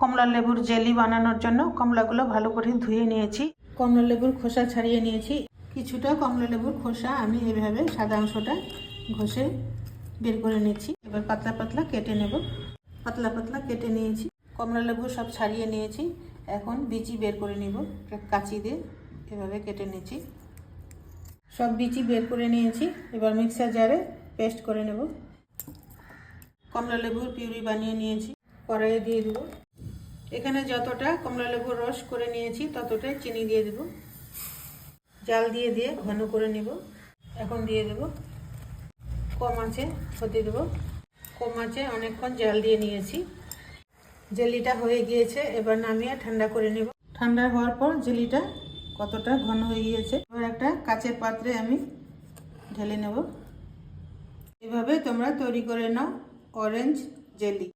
কমলা লেবুর জেলি বানানোর জন্য কমলাগুলো ভালো করে ধুয়ে নিয়েছি। কমলা লেবুর খোসা ছাড়িয়ে নিয়েছি। কিছুটা কমলা লেবুর খোসা আমি এভাবে সাদা অংশটা ঘষে বের করে নিয়েছি এবার পাতলা পাতলা কেটে নেব। পাতলা পাতলা কেটে নিয়েছি। কমলা লেবু সব ছাড়িয়ে নিয়েছি। এখন বিচি বের করে নিব। কাঁচি দিয়ে এভাবে কেটে নিয়েছি সব বিচি বের করে নিয়েছি। এবার মিক্সার জারে পেস্ট করে নেব। কমলা লেবুর পিউরি বানিয়ে নিয়েছি। কড়াইয়ে দিয়ে দেবো। এখানে যতটা কমলা লেবুর রস করে নিয়েছি, ততটাই চিনি দিয়ে দেব। জাল দিয়ে দিয়ে ঘন করে নেব। এখন দিয়ে দেব। কম আছে হতে দেবো। কম আছে অনেকক্ষণ জাল দিয়ে নিয়েছি। জেলিটা হয়ে গিয়েছে, এবার নামিয়ে ঠান্ডা করে নেব। ঠান্ডা হওয়ার পর জেলিটা কতটা ঘন হয়ে গিয়েছে, এবার একটা কাচের পাত্রে আমি ঢেলে নেব। এভাবে তোমরা তৈরি করে নাও অরেঞ্জ জেলি।